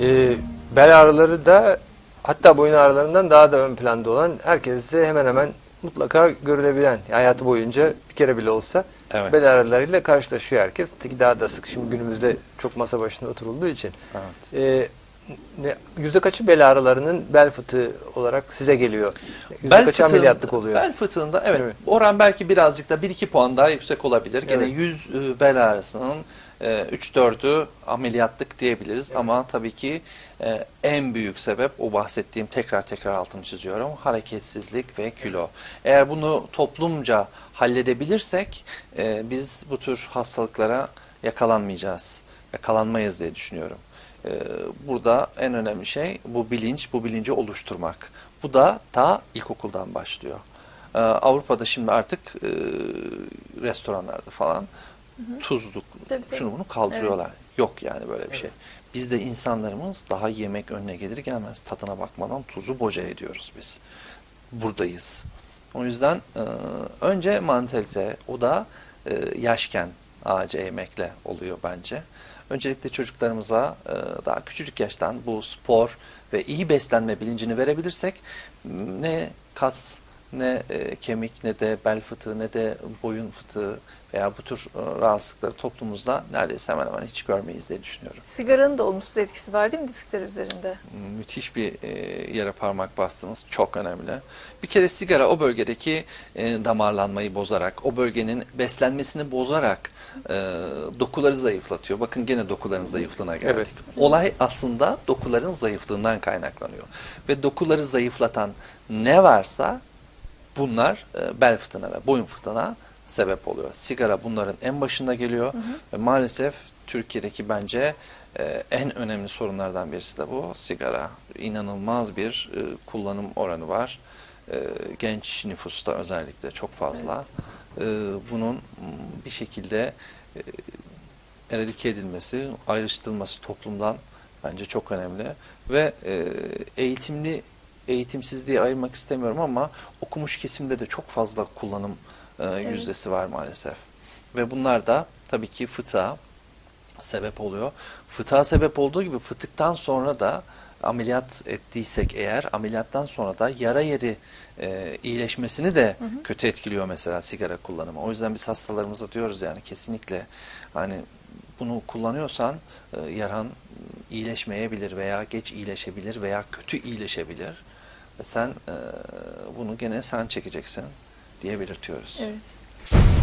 Ee, bel ağrıları da hatta boyun ağrılarından daha da ön planda olan herkeste hemen hemen mutlaka görülebilen hayatı boyunca bir kere bile olsa Evet. bel ağrılarıyla karşılaşıyor herkes. Daha da sık şimdi günümüzde çok masa başında oturulduğu için. Evet. Ne, yüzde kaçı bel ağrılarının bel fıtığı olarak size geliyor? Yüzde Bel kaçı ameliyatlık oluyor? Bel fıtığında evet, Evet. oran belki birazcık da 1-2 puan daha yüksek olabilir. Gene Evet. 100 e, bel ağrısının e, 3-4'ü ameliyatlık diyebiliriz ama tabii ki e, en büyük sebep o bahsettiğim tekrar tekrar altını çiziyorum hareketsizlik ve kilo. Eğer bunu toplumca halledebilirsek e, biz bu tür hastalıklara yakalanmayacağız. Yakalanmayız diye düşünüyorum. Ee, Burada en önemli şey bu bilinç, bu bilinci oluşturmak. Bu da ta ilkokuldan başlıyor. Ee, Avrupa'da şimdi artık e, restoranlarda falan tuzluk, Tabii, tabii. şunu bunu kaldırıyorlar. Yok yani böyle bir şey. Bizde insanlarımız daha yemek önüne gelir gelmez tadına bakmadan tuzu boca ediyoruz biz. Buradayız. O yüzden e, önce mantalite, o da e, yaşken ağaca eğmekle oluyor bence. Öncelikle çocuklarımıza e, daha küçücük yaştan bu spor ve iyi beslenme bilincini verebilirsek ne kas ne e, kemik ne de bel fıtığı ne de boyun fıtığı veya bu tür e, rahatsızlıkları toplumumuzda neredeyse hemen hemen hiç görmeyiz diye düşünüyorum. Sigaranın da olumsuz etkisi var değil mi diskler üzerinde? Müthiş bir e, yere parmak bastınız. Çok önemli. Bir kere sigara o bölgedeki e, damarlanmayı bozarak, o bölgenin beslenmesini bozarak e, dokuları zayıflatıyor. Bakın gene dokuların zayıflığına geldik. Evet. Olay aslında dokuların zayıflığından kaynaklanıyor. Ve dokuları zayıflatan ne varsa bunlar e, bel fıtığına ve boyun fıtığına sebep oluyor. Sigara bunların en başında geliyor ve maalesef Türkiye'deki bence e, en önemli sorunlardan birisi de bu sigara. İnanılmaz bir e, kullanım oranı var. E, genç nüfusta özellikle çok fazla. E, bunun bir şekilde e, eradike edilmesi, ayrıştırılması toplumdan bence çok önemli. Ve e, eğitimli, eğitimsiz diye ayırmak istemiyorum ama okumuş kesimde de çok fazla kullanım e, yüzdesi var maalesef. Ve bunlar da tabii ki fıtığa sebep oluyor. Fıtığa sebep olduğu gibi fıtıktan sonra da ameliyat ettiysek eğer ameliyattan sonra da yara yeri e, iyileşmesini de kötü etkiliyor mesela sigara kullanımı. O yüzden biz hastalarımıza diyoruz yani kesinlikle hani bunu kullanıyorsan e, yaran iyileşmeyebilir veya geç iyileşebilir veya kötü iyileşebilir. E sen e, bunu gene sen çekeceksin diye belirtiyoruz. Evet.